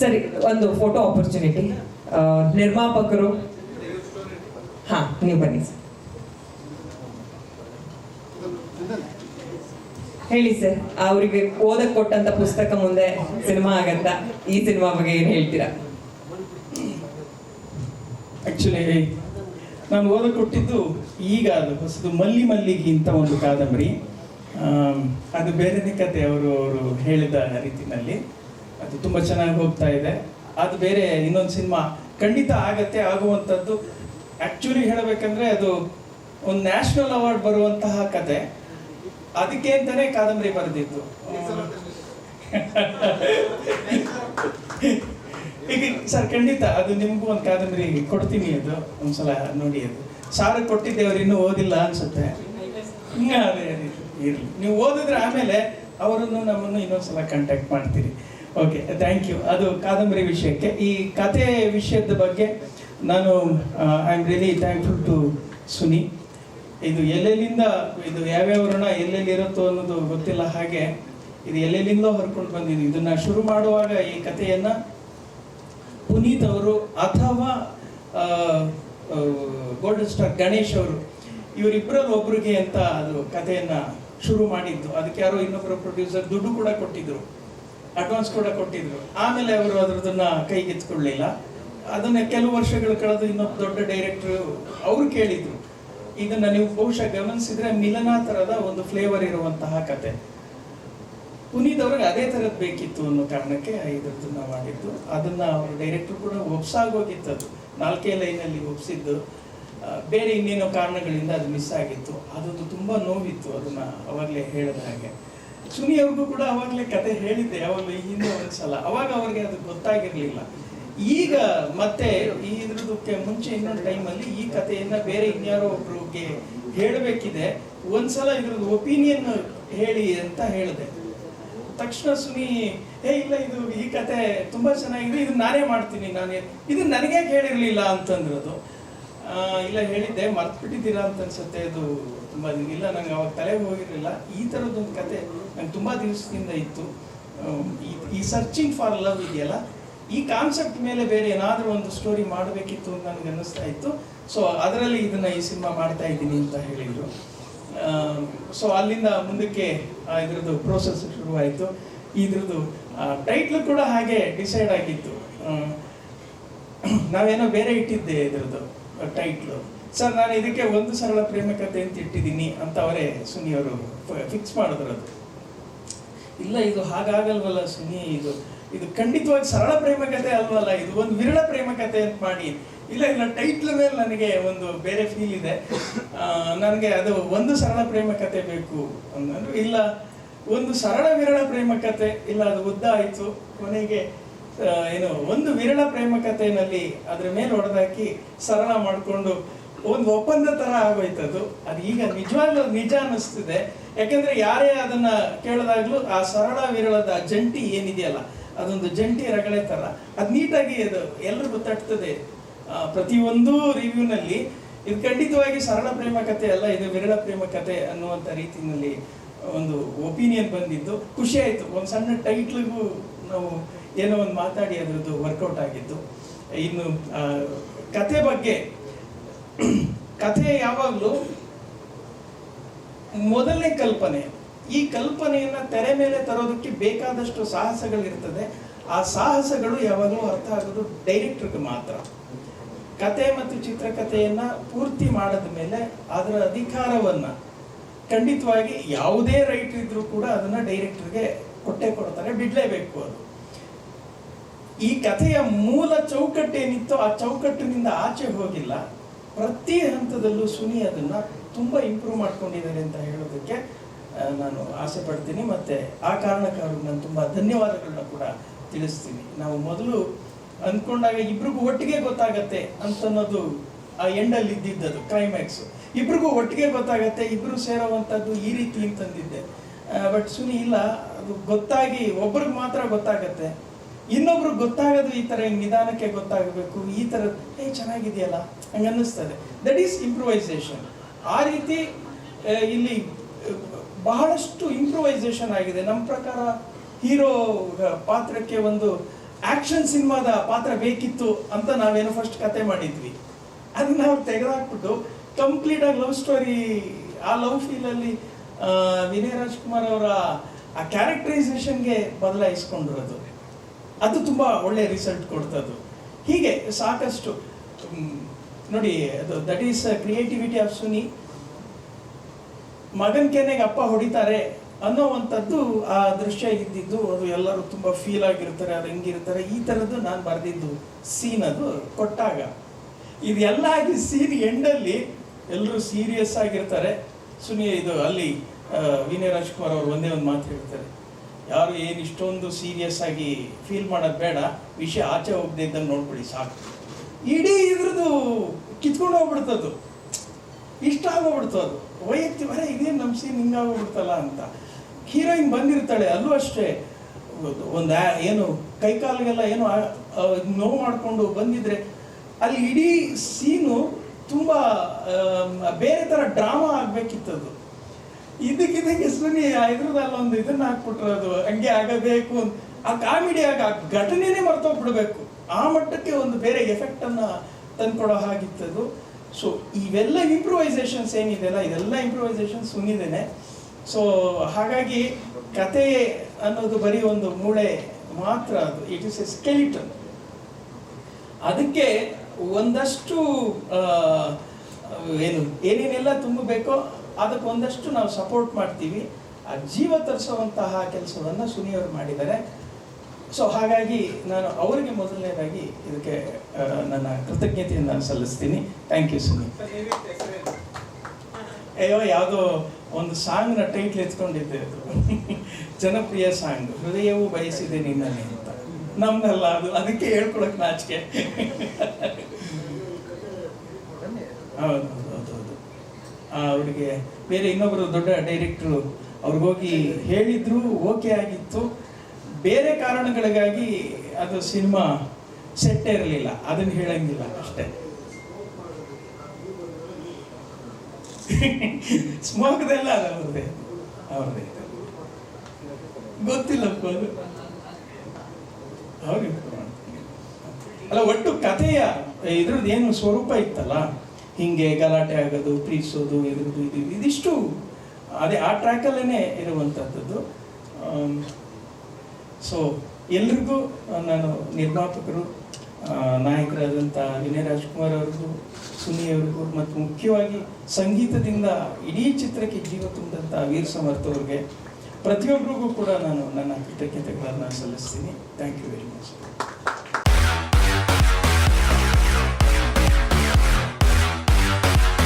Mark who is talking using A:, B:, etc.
A: ಸರಿ, ಒಂದು photo opportunity ನಿರ್ಮಾಪಕರು. ಹಾ, ನೀವು ಬನ್ನಿ ಸರ್. ಹೇಳಿ ಸರ್, ಅವರಿಗೆ ಓದಕ್ ಕೊಟ್ಟಂತ ಪುಸ್ತಕ ಮುಂದೆ ಸಿನಿಮಾ ಆಗತ್ತ? ಈ ಸಿನಿಮಾ ಬಗ್ಗೆ ಏನ್ ಹೇಳ್ತೀರಾ?
B: ನಾನು ಓದ ಕೊಟ್ಟಿದ್ದು ಈಗ ಅದು, ಹೊಸದು ಮಲ್ಲಿ ಮಲ್ಲಿಗೆ ಅಂತ ಒಂದು ಕಾದಂಬರಿ. ಅದು ಬೇರೆನೇ ಕತೆ ಅವರು ಅವರು ಹೇಳಿದ ರೀತಿನಲ್ಲಿ ಅದು ತುಂಬ ಚೆನ್ನಾಗಿ ಹೋಗ್ತಾ ಇದೆ. ಅದು ಬೇರೆ ಇನ್ನೊಂದು ಸಿನಿಮಾ. ಖಂಡಿತ ಆಗತ್ತೆ, ಆಗುವಂಥದ್ದು. ಆ್ಯಕ್ಚುಲಿ ಹೇಳಬೇಕಂದ್ರೆ ಅದು ಒಂದು ನ್ಯಾಷನಲ್ ಅವಾರ್ಡ್ ಬರುವಂತಹ ಕತೆ. ಅದಕ್ಕೆ ಅಂತಾನೆ ಕಾದಂಬರಿ ಬರೆದಿದ್ದು. ಈಗ ಸರ್, ಖಂಡಿತ ಅದು ನಿಮಗೂ ಒಂದು ಕಾದಂಬರಿ ಕೊಡ್ತೀನಿ ಅದು. ಒಂದ್ಸಲ ನೋಡಿ ಅದು. ಸಾರ ಕೊಟ್ಟಿದ್ದೆ, ಅವ್ರು ಇನ್ನೂ ಓದಿಲ್ಲ ಅನ್ಸುತ್ತೆ. ಇರ್ಲಿ. ನೀವು ಓದಿದ್ರೆ ಆಮೇಲೆ ಅವರನ್ನು ನಮ್ಮನ್ನು ಇನ್ನೊಂದ್ಸಲ ಕಾಂಟ್ಯಾಕ್ಟ್ ಮಾಡ್ತೀರಿ. ಓಕೆ ಥ್ಯಾಂಕ್ ಯು ಅದು ಕಾದಂಬರಿ ವಿಷಯಕ್ಕೆ. ಈ ಕತೆ ವಿಷಯದ ಬಗ್ಗೆ ನಾನು I am really thankful to Suni ಇದು ಎಲ್ಲೆಲ್ಲಿಂದ, ಇದು ಯಾವ್ಯಾವ ಋಣ ಎಲ್ಲೆಲ್ಲಿ ಇರುತ್ತೋ ಅನ್ನೋದು ಗೊತ್ತಿಲ್ಲ ಹಾಗೆ, ಇದು ಎಲ್ಲೆಲ್ಲಿಂದ ಹರ್ಕೊಂಡು ಬಂದಿದ್ದು ಇದನ್ನ ಶುರು ಮಾಡುವಾಗ ಈ ಕಥೆಯನ್ನ ಪುನೀತ್ ಅವರು ಅಥವಾ ಗೋಲ್ಡನ್ ಸ್ಟಾರ್ ಗಣೇಶ್ ಅವರು, ಇವರಿಬ್ಬರಲ್ಲಿ ಒಬ್ರಿಗೆ ಅಂತ ಅದು ಕಥೆಯನ್ನ ಶುರು ಮಾಡಿದ್ದು. ಅದಕ್ಕೆ ಯಾರೋ ಇನ್ನೊಬ್ಬರು ಪ್ರೊಡ್ಯೂಸರ್ ದುಡ್ಡು ಕೂಡ ಕೊಟ್ಟಿದ್ರು. ಅಡ್ವಾನ್ಸ್ ಕೂಡ ಕೊಟ್ಟಿದ್ರು. ಆಮೇಲೆ ಅವರು ಅದ್ರದನ್ನ ಕೈಗೆತ್ಕೊಳ್ಳಿಲ್ಲ ಅದನ್ನ ಕೆಲವು ವರ್ಷಗಳು ಕಳೆದು ಇನ್ನೊಬ್ಬ ದೊಡ್ಡ ಡೈರೆಕ್ಟರ್ ಅವರು ಕೇಳಿದ್ರು. ಇದನ್ನ ನೀವು ಬಹುಶಃ ಗಮನಿಸಿದ್ರೆ ಮಿಲನ ತರದ ಒಂದು ಫ್ಲೇವರ್ ಇರುವಂತಹ ಕತೆ. ಪುನೀತ್ ಅವ್ರಿಗೆ ಅದೇ ಥರದ್ದು ಬೇಕಿತ್ತು ಅನ್ನೋ ಕಾರಣಕ್ಕೆ ಇದ್ರದನ್ನ ಮಾಡಿದ್ದು. ಅದನ್ನ ಅವರು ಡೈರೆಕ್ಟರ್ ಕೂಡ ಒಪ್ಸಾಗೋಗಿತ್ತು ಅದು ನಾಲ್ಕೇ ಲೈನಲ್ಲಿ ಒಪ್ಸಿದ್ದು. ಬೇರೆ ಇನ್ನೇನೋ ಕಾರಣಗಳಿಂದ ಅದು ಮಿಸ್ ಆಗಿತ್ತು. ಅದೊಂದು ತುಂಬಾ ನೋವಿತ್ತು. ಅದನ್ನ ಅವಾಗಲೇ ಹೇಳಿದ ಹಾಗೆ. ಸುನಿ ಅವ್ರಿಗೂ ಕೂಡ ಅವಾಗಲೇ ಕತೆ ಹೇಳಿದ್ದೆ ಅವಾಗ ಈ ಹಿಂದೆ ಒಂದ್ಸಲ ಅವಾಗ ಅವ್ರಿಗೆ ಅದು ಗೊತ್ತಾಗಿರಲಿಲ್ಲ. ಈಗ ಮತ್ತೆ ಈ ಇದ್ರದಕ್ಕೆ ಮುಂಚೆ ಇನ್ನೊಂದು ಟೈಮಲ್ಲಿ ಈ ಕಥೆಯನ್ನ ಬೇರೆ ಇನ್ಯಾರೋ ಒಬ್ರಿಗೆ ಹೇಳಬೇಕಿದೆ. ಒಂದ್ಸಲ ಇದ್ರದ್ದು ಒಪಿನಿಯನ್ ಹೇಳಿ ಅಂತ ಹೇಳಿದೆ. ತಕ್ಷಣ ಸುನಿ ಏ ಇಲ್ಲ, ಇದು ಈ ಕತೆ ತುಂಬಾ ಚೆನ್ನಾಗಿದೆ ಇದು ನಾನೇ ಮಾಡ್ತೀನಿ ನಾನೇ. ಇದು ನನಗೆ ಹೇಳಿರಲಿಲ್ಲ? ಅಂತಂದ್ರದು. ಇಲ್ಲ, ಹೇಳಿದ್ದೆ ಮರ್ತು ಬಿಟ್ಟಿದ್ದೀರಾ ಅಂತ ಅನ್ಸುತ್ತೆ. ಅದು ತುಂಬಾ ಇಲ್ಲ, ನಂಗೆ ಅವಾಗ ತಲೆಗೆ ಹೋಗಿರಲಿಲ್ಲ ಈ ಥರದ್ದೊಂದು ಕತೆ ನಂಗೆ ತುಂಬ ದಿವಸದಿಂದ ಇತ್ತು. ಈ- ಸರ್ಚಿಂಗ್ ಫಾರ್ ಲವ್ ಇದೆಯಲ್ಲ, ಈ ಕಾನ್ಸೆಪ್ಟ್ ಮೇಲೆ ಬೇರೆ ಏನಾದರೂ ಒಂದು ಸ್ಟೋರಿ ಮಾಡಬೇಕಿತ್ತು ಅಂತ ನನಗೆ ಅನ್ನಿಸ್ತಾ ಇತ್ತು. ಸೊ ಅದರಲ್ಲಿ ಇದನ್ನು ಈ ಸಿನಿಮಾ ಮಾಡ್ತಾ ಇದ್ದೀನಿ ಅಂತ ಹೇಳಿದರು. ಸೊ ಅಲ್ಲಿಂದ ಮುಂದಕ್ಕೆ ಇದ್ರದ್ದು ಪ್ರೋಸೆಸ್ ಶುರುವಾಯಿತು. ಇದ್ರದ್ದು ಟೈಟ್ಲು ಕೂಡ ಹಾಗೆ ಡಿಸೈಡ್ ಆಗಿತ್ತು. ನಾವೇನೋ ಬೇರೆ ಇಟ್ಟಿದ್ದೆ ಇದ್ರದ್ದು ಟೈಟ್ಲು ಸರ್, ನಾನು ಇದಕ್ಕೆ ಒಂದು ಸರಳ ಪ್ರೇಮ ಕಥೆ ಅಂತ ಇಟ್ಟಿದ್ದೀನಿ ಅಂತ ಅವರೇ ಸುನಿ ಅವರು ಫಿಕ್ಸ್ ಮಾಡಿದ್ರು ಅದು. ಇಲ್ಲ, ಇದು ಹಾಗಾಗಲ್ವಲ್ಲ ಸುನಿ, ಇದು ಇದು ಖಂಡಿತವಾಗಿ ಸರಳ ಪ್ರೇಮ ಕಥೆ ಅಲ್ವಲ್ಲ, ಇದು ಒಂದು ವಿರಳ ಪ್ರೇಮ ಕಥೆ ಅಂತ ಮಾಡಿ. ಇಲ್ಲ ಇಲ್ಲ ಟೈಟ್ಲ್ ಮೇಲೆ ನನಗೆ ಒಂದು ಬೇರೆ ಫೀಲ್ ಇದೆ. ನನಗೆ ಅದು ಒಂದು ಸರಳ ಪ್ರೇಮ ಕಥೆ ಬೇಕು ಅಂದ್ರೆ ಇಲ್ಲ, ಒಂದು ಸರಳ ವಿರಳ ಪ್ರೇಮ ಕಥೆ ಇಲ್ಲ, ಅದು ಉದ್ದ ಆಯ್ತು ಕೊನೆಗೆ ಏನು, ಒಂದು ವಿರಳ ಪ್ರೇಮ ಕಥೆನಲ್ಲಿ ಅದ್ರ ಮೇಲೆ ಹೊಡೆದಾಕಿ ಸರಳ ಮಾಡಿಕೊಂಡು ಒಂದು ಒಪ್ಪಂದ ತರ ಆಗೋಯ್ತದು. ಅದು ಈಗ ನಿಜವಾಗ್ಲೂ ನಿಜ ಅನ್ನಿಸ್ತಿದೆ. ಯಾಕಂದ್ರೆ ಯಾರೇ ಅದನ್ನ ಕೇಳಿದಾಗ್ಲೂ ಆ ಸರಳ ವಿರಳದ ಜಂಟಿ ಏನಿದೆಯಲ್ಲ, ಅದೊಂದು ಜಂಟಿ ರಗಳೆ ತರ. ಅದು ನೀಟಾಗಿ ಅದು ಎಲ್ರಿಗೂ ತಟ್ತದೆ. ಪ್ರತಿಯೊಂದು ರಿವ್ಯೂನಲ್ಲಿ ಇದು ಖಂಡಿತವಾಗಿ ಸರಳ ಪ್ರೇಮ ಕಥೆ ಅಲ್ಲ, ಇದು ವಿರಳ ಪ್ರೇಮ ಕಥೆ ಅನ್ನುವಂಥ ರೀತಿಯಲ್ಲಿ ಒಂದು ಒಪಿನಿಯನ್ ಬಂದಿದ್ದು. ಖುಷಿ ಆಯ್ತು. ಒಂದು ಸಣ್ಣ ಟೈಟ್ಲಿಗೂ ನಾವು ಏನೋ ಒಂದು ಮಾತಾಡಿ ಅದರದ್ದು ವರ್ಕೌಟ್ ಆಗಿದ್ದು. ಇನ್ನು ಕತೆ ಬಗ್ಗೆ ಕಥೆ ಯಾವಾಗಲೂ ಮೊದಲನೇ ಕಲ್ಪನೆ. ಈ ಕಲ್ಪನೆಯನ್ನು ತೆರೆ ಮೇಲೆ ತರೋದಕ್ಕೆ ಬೇಕಾದಷ್ಟು ಸಾಹಸಗಳಿರ್ತದೆ. ಆ ಸಾಹಸಗಳು ಯಾವಾಗಲೂ ಅರ್ಥ ಆಗೋದು ಡೈರೆಕ್ಟ್ರಿಗೆ ಮಾತ್ರ. ಕತೆ ಮತ್ತು ಚಿತ್ರಕಥೆಯನ್ನು ಪೂರ್ತಿ ಮಾಡಿದ ಮೇಲೆ ಅದರ ಅಧಿಕಾರವನ್ನು ಖಂಡಿತವಾಗಿ ಯಾವುದೇ ರೈಟ್ ಇದ್ರೂ ಕೂಡ ಅದನ್ನು ಡೈರೆಕ್ಟರ್ಗೆ ಕೊಟ್ಟೆ ಕೊಡ್ತಾರೆ, ಬಿಡಲೇಬೇಕು ಅದು. ಈ ಕಥೆಯ ಮೂಲ ಚೌಕಟ್ಟೇನಿತ್ತೋ ಆ ಚೌಕಟ್ಟಿನಿಂದ ಆಚೆ ಹೋಗಿಲ್ಲ. ಪ್ರತಿ ಹಂತದಲ್ಲೂ ಸುನಿ ಅದನ್ನ ತುಂಬಾ ಇಂಪ್ರೂವ್ ಮಾಡ್ಕೊಂಡಿದ್ದಾರೆ ಅಂತ ಹೇಳೋದಕ್ಕೆ ನಾನು ಆಸೆ ಪಡ್ತೀನಿ. ಮತ್ತೆ ಆ ಕಾರಣಕ್ಕಾಗಿ ನಾನು ತುಂಬಾ ಧನ್ಯವಾದಗಳನ್ನ ಕೂಡ ತಿಳಿಸ್ತೀನಿ. ನಾವು ಮೊದಲು ಅಂದ್ಕೊಂಡಾಗ ಇಬ್ರಿಗೂ ಒಟ್ಟಿಗೆ ಗೊತ್ತಾಗತ್ತೆ ಅಂತನ್ನೋದು ಆ ಎಂಡಲ್ಲಿ ಇದ್ದಿದ್ದದು ಕ್ಲೈಮ್ಯಾಕ್ಸ್ ಇಬ್ರಿಗೂ ಒಟ್ಟಿಗೆ ಗೊತ್ತಾಗತ್ತೆ, ಇಬ್ರು ಸೇರೋವಂಥದ್ದು ಈ ರೀತಿ ಅಂತಂದಿದ್ದೆ. ಬಟ್ ಸುನಿ ಇಲ್ಲ, ಅದು ಗೊತ್ತಾಗಿ ಒಬ್ರಿಗೆ ಮಾತ್ರ ಗೊತ್ತಾಗತ್ತೆ. ಇನ್ನೊಬ್ರು ಗೊತ್ತಾಗೋದು ಈ ಹಿಂಗ್ ನಿಧಾನಕ್ಕೆ ಗೊತ್ತಾಗಬೇಕು, ಈ ತರ ಏ ಚೆನ್ನಾಗಿದೆಯಲ್ಲ? ಹಂಗ ಅನ್ನಿಸ್ತದೆ. ದಟ್ ಈಸ್ ಇಂಪ್ರೂವೈಸೇಷನ್ ಆ ರೀತಿ ಇಲ್ಲಿ ಬಹಳಷ್ಟು ಇಂಪ್ರೂವೈಸೇಷನ್ ಆಗಿದೆ. ನಮ್ಮ ಪ್ರಕಾರ ಹೀರೋ ಪಾತ್ರಕ್ಕೆ ಒಂದು ಆಕ್ಷನ್ ಸಿನಿಮಾದ ಪಾತ್ರ ಬೇಕಿತ್ತು ಅಂತ ನಾವೇನು ಫಸ್ಟ್ ಕತೆ ಮಾಡಿದ್ವಿ. ಅದನ್ನ ನಾವು ತೆಗೆದಾಕ್ಬಿಟ್ಟು ಕಂಪ್ಲೀಟ್ ಆಗಿ ಲವ್ ಸ್ಟೋರಿ ಆ ಲವ್ ಫೀಲಲ್ಲಿ ವಿನಯ್ ರಾಜ್ಕುಮಾರ್ ಅವರ ಆ ಕ್ಯಾರೆಕ್ಟರೈಸೇಷನ್ಗೆ ಬದಲಾಯಿಸ್ಕೊಂಡಿರೋದು. ಅದು ತುಂಬಾ ಒಳ್ಳೆ ರಿಸಲ್ಟ್ ಕೊಡ್ತದ್ದು. ಹೀಗೆ ಸಾಕಷ್ಟು ನೋಡಿ, ಅದು that is creativity of Suni ಮಗನ್ ಕೆನೆಗೆ ಅಪ್ಪ ಹೊಡಿತಾರೆ ಅನ್ನೋವಂಥದ್ದು ಆ ದೃಶ್ಯ ಇದ್ದಿದ್ದು, ಅದು ಎಲ್ಲರೂ ತುಂಬ ಫೀಲ್ ಆಗಿರ್ತಾರೆ, ಅದು ಹೆಂಗಿರ್ತಾರೆ, ಈ ಥರದ್ದು ನಾನು ಬರೆದಿದ್ದು ಸೀನ್ ಅದು ಕೊಟ್ಟಾಗ. ಇದೆಲ್ಲ ಆಗಿ ಸೀನ್ ಎಂಡಲ್ಲಿ ಎಲ್ಲರೂ ಸೀರಿಯಸ್ ಆಗಿರ್ತಾರೆ. ಸುನಿ ಇದು ಅಲ್ಲಿ ವಿನಯ್ ರಾಜ್ಕುಮಾರ್ ಅವರು ಒಂದೇ ಒಂದು ಮಾತು ಹೇಳ್ತಾರೆ. ಯಾರು ಏನು ಇಷ್ಟೊಂದು ಸೀರಿಯಸ್ ಆಗಿ ಫೀಲ್ ಮಾಡೋದು ಬೇಡ. ವಿಷಯ ಆಚೆ ಹೋಗದೆ ಇದ್ದಂಗೆ ನೋಡ್ಕೊಳ್ಳಿ, ಸಾಕು. ಇಡೀ ಇದ್ರದ್ದು ಕಿತ್ಕೊಂಡು ಹೋಗ್ಬಿಡ್ತದ್ದು. ಇಷ್ಟ ಆಗೋಗ್ಬಿಡ್ತು ಅದು. ವೈಯಕ್ತಿಕ ಅರೆ, ಇದೇನು ನಮ್ಮ ಸೀನ್ ಹಿಂಗಾಗೋಗ್ಬಿಡ್ತಲ್ಲ ಅಂತ. ಹೀರೋಯಿನ್ ಬಂದಿರ್ತಾಳೆ ಅಲ್ಲೂ ಅಷ್ಟೇ. ಒಂದು ಏನು ಕೈಕಾಲಿಗೆಲ್ಲ ಏನು ನೋವು ಮಾಡಿಕೊಂಡು ಬಂದಿದ್ರೆ ಅಲ್ಲಿ ಇಡೀ ಸೀನು ತುಂಬ ಬೇರೆ ಥರ ಡ್ರಾಮಾ ಆಗಬೇಕಿತ್ತದು. ಇದಕ್ಕಿದಂಗೆ ಸುನಿ ಇದ್ರದಲ್ಲ ಒಂದು ಇದನ್ನ ಹಾಕ್ಬಿಟ್ರೆ ಅದು. ಹಂಗೆ ಆಗಬೇಕು ಆ ಕಾಮಿಡಿ ಆಗ ಆ ಘಟನೆನೇ ಮರ್ತೋಗ್ಬಿಡ್ಬೇಕು. ಆ ಮಟ್ಟಕ್ಕೆ ಒಂದು ಬೇರೆ ಎಫೆಕ್ಟ್ ಅನ್ನ ತಂದ್ಕೊಡೋ ಹಾಗಿತ್ತದು ಸೊ ಇವೆಲ್ಲ ಇಂಪ್ರೂವೈಸೇಷನ್ಸ್ ಏನಿದೆಯಲ್ಲ ಇದೆಲ್ಲ ಇಂಪ್ರೂವೈಸೇಷನ್ಸ್ ಸುನಿದೇನೆ. ಸೊ ಹಾಗಾಗಿ ಕತೆ ಅನ್ನೋದು ಬರೀ ಒಂದು ಮೂಳೆ ಮಾತ್ರ ಅದು. ಇಟ್ ಇಸ್ ಎ ಸ್ಕೆಲಿಟನ್ ಅದಕ್ಕೆ ಒಂದಷ್ಟು ಏನು, ಏನೇನೆಲ್ಲ ತುಂಬಬೇಕೋ ಅದಕ್ಕೆ ಒಂದಷ್ಟು ನಾವು ಸಪೋರ್ಟ್ ಮಾಡ್ತೀವಿ. ಆ ಜೀವ ತರಿಸುವಂತಹ ಕೆಲಸವನ್ನು ಸುನಿಯವರು ಮಾಡಿದ್ದಾರೆ. ಸೊ ಹಾಗಾಗಿ ನಾನು ಅವರಿಗೆ ಮೊದಲನೇದಾಗಿ ಇದಕ್ಕೆ ನನ್ನ ಕೃತಜ್ಞತೆಯನ್ನು ಸಲ್ಲಿಸ್ತೀನಿ. Thank you Suni. ಅಯ್ಯೋ, ಯಾವುದೋ ಒಂದು ಸಾಂಗ್ನ ಟೈಟ್ಲ್ ಎತ್ಕೊಂಡಿದ್ದೆ ಅದು. ಜನಪ್ರಿಯ ಸಾಂಗ್, ಹೃದಯವೂ ಬಯಸಿದೆ ನಿನ್ನನೆ ಅಂತ. ನಮ್ದಲ್ಲ, ಅದು ಅದಕ್ಕೆ ಹೇಳ್ಕೊಳಕ್ ನಾಚಿಕೆ. ಹೌದು. ಅವ್ರಿಗೆ ಬೇರೆ ಇನ್ನೊಬ್ಬರು ದೊಡ್ಡ ಡೈರೆಕ್ಟ್ರು ಅವ್ರಿಗೋಗಿ ಹೇಳಿದ್ರು ಓಕೆ ಆಗಿತ್ತು. ಬೇರೆ ಕಾರಣಗಳಿಗಾಗಿ ಅದು ಸಿನಿಮಾ ಸೆಟ್ ಇರಲಿಲ್ಲ, ಅದನ್ನು ಹೇಳಂಗಿಲ್ಲ ಅಷ್ಟೇ. ಸ್ಮೋಕ್ದೆಲ್ಲ ಅದು ಅವ್ರದ್ದೇ ಅವ್ರದ್ದೇ ಗೊತ್ತಿಲ್ಲಪ್ಪ ಅದು. ಅಲ್ಲ, ಒಟ್ಟು ಕಥೆಯ ಇದ್ರದ್ದು ಏನು ಸ್ವರೂಪ ಇತ್ತಲ್ಲ? ಹಿಂಗೆ ಗಲಾಟೆ ಆಗೋದು, ಪ್ರೀತಿಸೋದು ಇರೋದು ಇದು ಇದಿಷ್ಟು. ಅದೇ ಆ ಟ್ರ್ಯಾಕಲ್ಲೇ ಇರುವಂಥದ್ದು ಸೊ, ಎಲ್ರಿಗೂ ನಾನು ನಿರ್ಮಾಪಕರು ನಾಯಕರಾದಂಥ ವಿನಯ್ ರಾಜ್ಕುಮಾರ್ ಅವ್ರಿಗೂ ಸುನಿ ಅವ್ರಿಗೂ, ಮತ್ತು ಮುಖ್ಯವಾಗಿ ಸಂಗೀತದಿಂದ ಇಡೀ ಚಿತ್ರಕ್ಕೆ ಜೀವ ತುಂಬಿದಂಥ ವೀರ್ ಸಮರ್ಥ ಅವ್ರಿಗೆ ಪ್ರತಿಯೊಬ್ಬರಿಗೂ ಕೂಡ ನಾನು ನನ್ನ ಕೃತಜ್ಞತೆಗಳನ್ನು ಸಲ್ಲಿಸ್ತೀನಿ. Thank you very much